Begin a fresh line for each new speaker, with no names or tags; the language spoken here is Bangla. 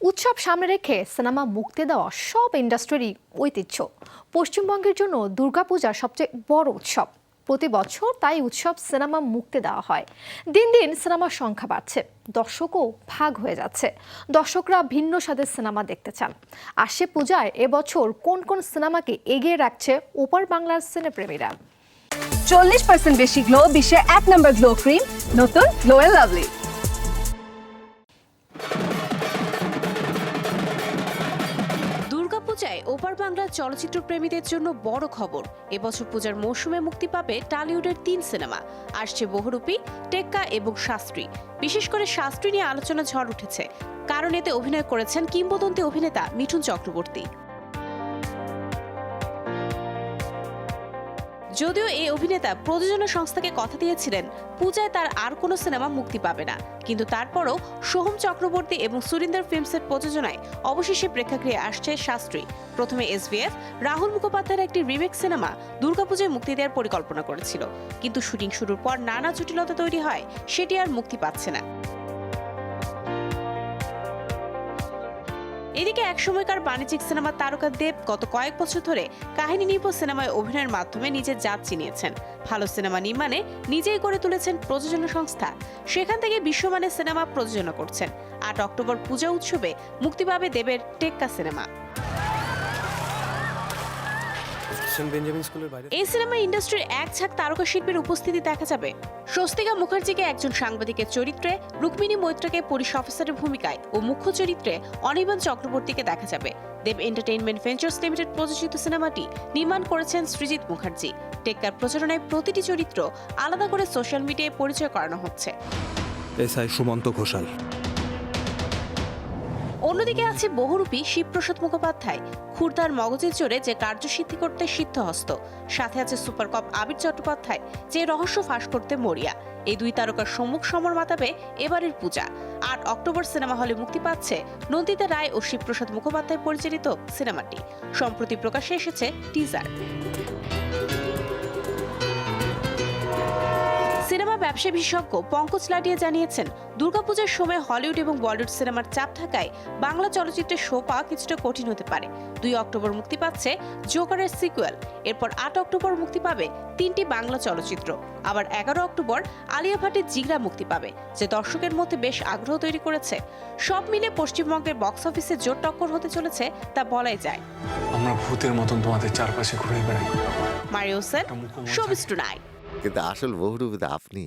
উৎসব সামনে রেখে সিনেমা মুক্তি দেওয়া সব ইন্ডাস্ট্রিরই ঐতিহ্য। পশ্চিমবঙ্গের জন্য দুর্গাপূজা সবচেয়ে বড় উৎসব। প্রতি বছর তাই উৎসব সিনেমা মুক্তি দেওয়া হয়। দিন দিন সিনেমার সংখ্যা বাড়ছে, দর্শকও ভাগ হয়ে যাচ্ছে। দর্শকরা ভিন্ন স্বাদের সিনেমা দেখতে চান। আসে পূজায় এবছর কোন কোন সিনেমাকে এগিয়ে রাখছে ওপার বাংলার সিনেপ্রেমীরা।
চল্লিশ পার্সেন্ট বেশি গ্লো বিশ্বের এক নম্বর গ্লো ক্রিম নতুন গ্লো লাভলি
ওপার বাংলার চলচ্চিত্র প্রেমীদের জন্য বড় খবর। এবছর পূজার মৌসুমে মুক্তি পাবে টালিউডের তিন সিনেমা। আসছে বহুরূপী, টেক্কা এবং শাস্ত্রী। বিশেষ করে শাস্ত্রী নিয়ে আলোচনা ঝড় উঠেছে। কারণ এতে অভিনয় করেছেন কিংবদন্তি অভিনেতা মিঠুন চক্রবর্তী। যদিও এই অভিনেতা প্রযোজনা সংস্থাকে কথা দিয়েছিলেন, পূজায় তার আর কোনো সিনেমা মুক্তি পাবে না। কিন্তু তারপরও সোহম চক্রবর্তী এবং সুরিন্দর ফিল্মসের প্রযোজনায় অবশেষে প্রেক্ষাগৃহে আসছে শাস্ত্রী। প্রথমে এসবিএফ রাহুল মুখোপাধ্যায়ের একটি রিমেক সিনেমা দুর্গাপূজায় মুক্তি দেওয়ার পরিকল্পনা করেছিল। কিন্তু শুটিং শুরুর পর নানা জটিলতা তৈরি হয়, সেটি আর মুক্তি পাচ্ছে না। এদিকে একসময়কার বাণিজ্যিক সিনেমার তারকা দেব গত কয়েক বছর ধরে কাহিনী নির্ভর সিনেমায় অভিনয়ের মাধ্যমে নিজের জাত চিনিয়েছেন। ভালো সিনেমা নির্মাণে নিজেই গড়ে তুলেছেন প্রযোজনা সংস্থা। সেখান থেকে বিশ্বমানের সিনেমা প্রযোজনা করছেন। আট অক্টোবর পূজা উৎসবে মুক্তি পাবে দেবের টেক্কা সিনেমা।
সেন্ট বেঞ্জামিন স্কুলের বাইরে।
এই সিনেমা ইন্ডাস্ট্রির এক ঝাঁক তারকা শিল্পীর উপস্থিতি দেখা যাবে। স্বস্তিকা মুখার্জিকে একজন সাংবাদিকের চরিত্রে রুক্মিণী মৈত্রকে পুলিশ অফিসারের ভূমিকায় ও মুখ্য চরিত্রে অনির্বাণ চক্রবর্তীকে দেখা যাবে। দেব এন্টারটেইনমেন্ট ভেঞ্চার্স লিমিটেড প্রযোজিত সিনেমাটি নির্মাণ করেছেন সৃজিত মুখার্জি। টেক্কার প্রচারণায় প্রতিটি চরিত্র আলাদা করে সোশ্যাল মিডিয়ায় পরিচয় করানো হচ্ছে।
এসআই সুমন্ত ঘোষাল।
অন্যদিকে আছে বহুরূপী শিবপ্রসাদ মুখোপাধ্যায়। খুরদার মগজের জোরে যে কার্যসিদ্ধি করতে সিদ্ধহস্ত। সাথে আছে সুপার কপ আবির চট্টোপাধ্যায়, যে রহস্য ফাঁস করতে মরিয়া। এই দুই তারকার সম্মুখ সমর মাতাবে এবারের পূজা। আট অক্টোবর সিনেমা হলে মুক্তি পাচ্ছে নন্দিতা রায় ও শিবপ্রসাদ মুখোপাধ্যায় পরিচালিত সিনেমাটি। সম্প্রতি প্রকাশে এসেছে টিজার। ব্যবসা বিশেষজ্ঞ পঙ্কজ লাডিয়া জানিয়েছেন দুর্গাপূজার সময় হলিউড এবং বলিউড সিনেমার চাপ থাকায় বাংলা চলচ্চিত্রের শো পাওয়া কিছুটা কঠিন হতে পারে। দুই অক্টোবর মুক্তি পাচ্ছে জোকারের সিকুয়েল। এরপর আট অক্টোবর মুক্তি পাবে তিনটি বাংলা চলচ্চিত্র। আবার এগারো অক্টোবর আলিয়া ভাটের জিগরা মুক্তি পাবে যে দর্শকের মধ্যে বেশ আগ্রহ তৈরি করেছে। সব মিলে পশ্চিমবঙ্গের বক্স অফিসে জোর টক্কর হতে চলেছে তা বলাই যায়।
আমরা ভূতের মতন তোমাদের চারপাশে ঘুরে বেড়াই।
Mario Sen showbiz tonight.
কিন্তু আসল বহুরূপী আপনি।